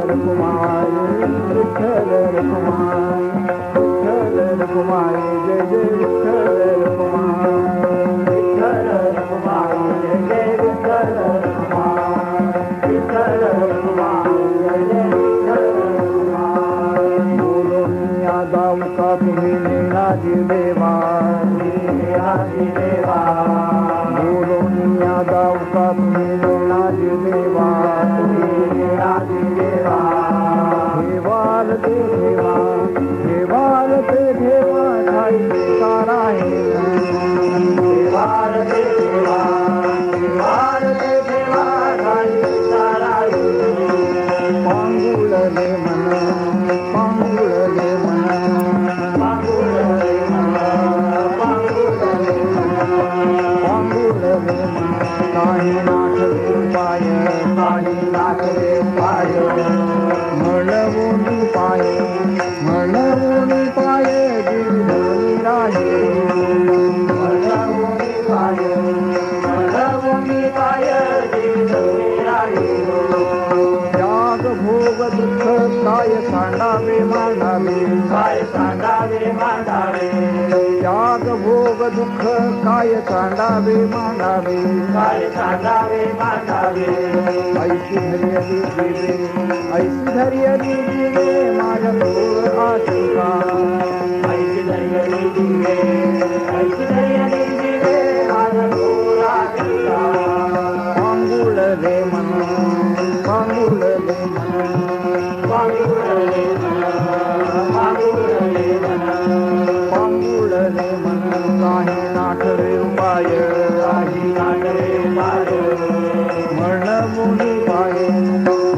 कुमारी करण कुमारी कर कुमारी कर कुमारे कर காய தாண்டாவே மாண்டாவே காய தாண்டாவே மாண்டாவே ஐஸ்வர்ய தீர்வே ஐஸ்வர்ய தீர்வே மாயோ ஆசிகா ஐஸ்வர்ய தீர்வே ஐஸ்வர்ய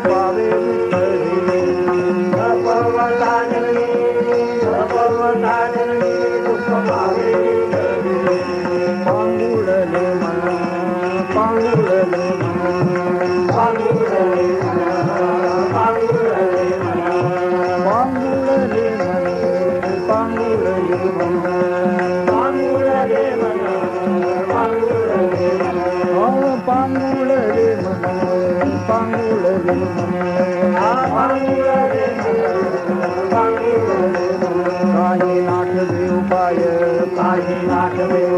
पावे दुःख पर्वताजननी पर्वताजननी दुःख पावे पांगुडले म्हणा पांगुडले म्हणा पांगुडले म्हणा पांगुडले म्हणा काही नाटवे उपाय काही नाटवे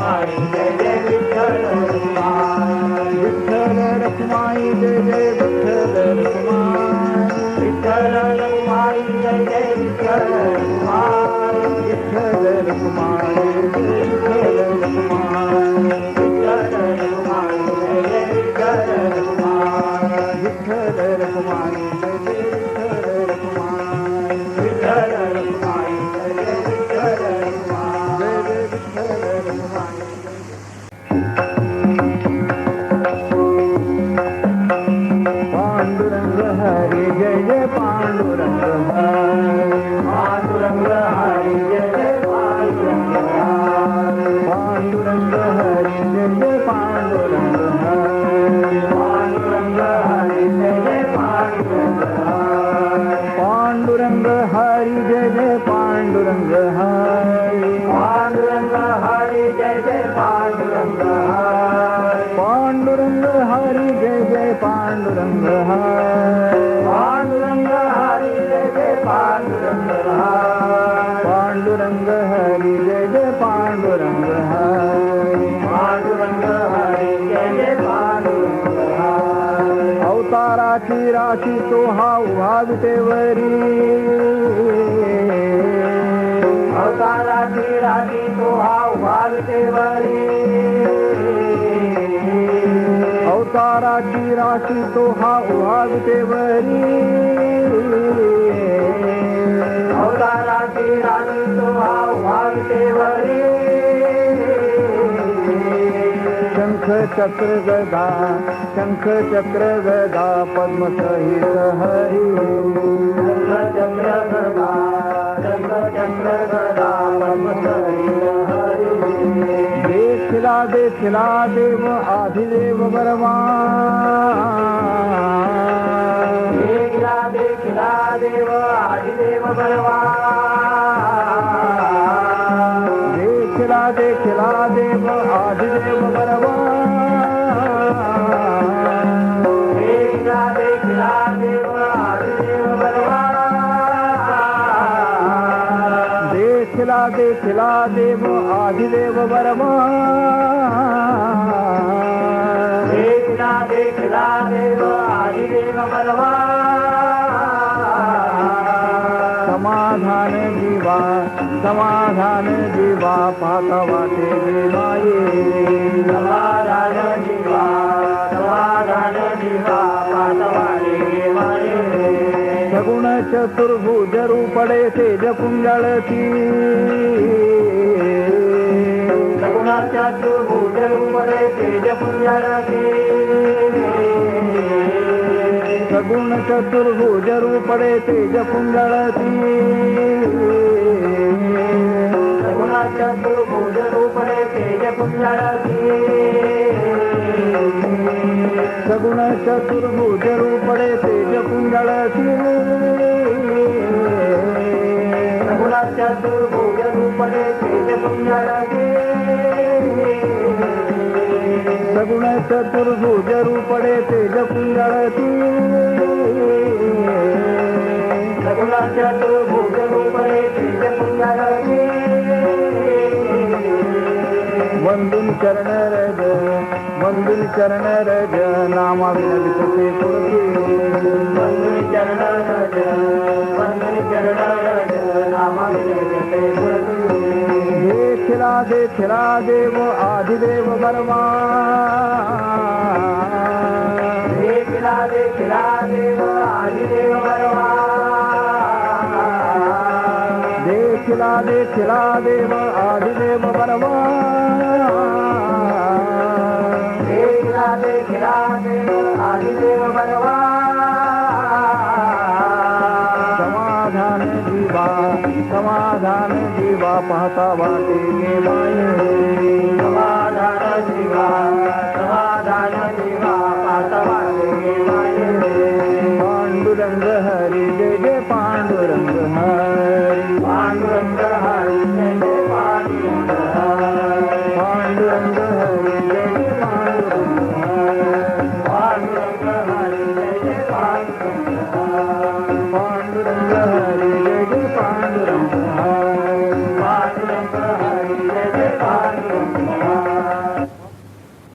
ಮಾಡಿದೆ Mm-hmm. पांडुरंग पांडुरंग हरी जय जय पांडुरंग पांडुरंग हरी जय जय पांडुरंग हरी पांडुरंग हरी जय जय पांडुरंग अवताराची राशी तो हा उभा विटेवरी अवताराची राशी तो हा वालतेवरी अवताराची राशी तो हा उभा विटेवरी अवताराची राशी तो हा वालतेवरी शंख चक्र गदा शंख चक्र गदा पद्म सहित हरी. चक्र गदा किला देव आदि बरवाना देखा देव आदि वरवाना देव आदिदेव बरवा देखला देव आदिदेव बर्मा देखला देखला देव आदिदेव बलवा समाधान जीवा समाधान जीवा पाहता वाटे माये। समाधान जीवा समाधान जीवा पातवाडे माये। सगुण चतुर्भुज रूपडे तेज कुंडळती सगुणाच्या दुर्भुज रूपरे तेज पुंजळते सगुण चतुर्भुज रूपडे तेज कुंडळती सगुणाच्या दुर्भुज रूपरे तेज पुंजळते सगुण चतुर्भुज रूपडे तेज कुंडळती सगुणाच्या सगुण चतुर्भुज रूपडे तेज कुंडळती सगुणाच्या दुर्भुज रूपरे तेज पुंजळते वंदुन रज वंदुन रज नामा विनवितसे वंदन वंदनी रज ख लाख रा आदिदेव बरवान रा आदिेव वरवाना देख राव वरवाना देख रा आदिदेव बरवान समाधान जीवा जीवा पाहता वाटे गे माये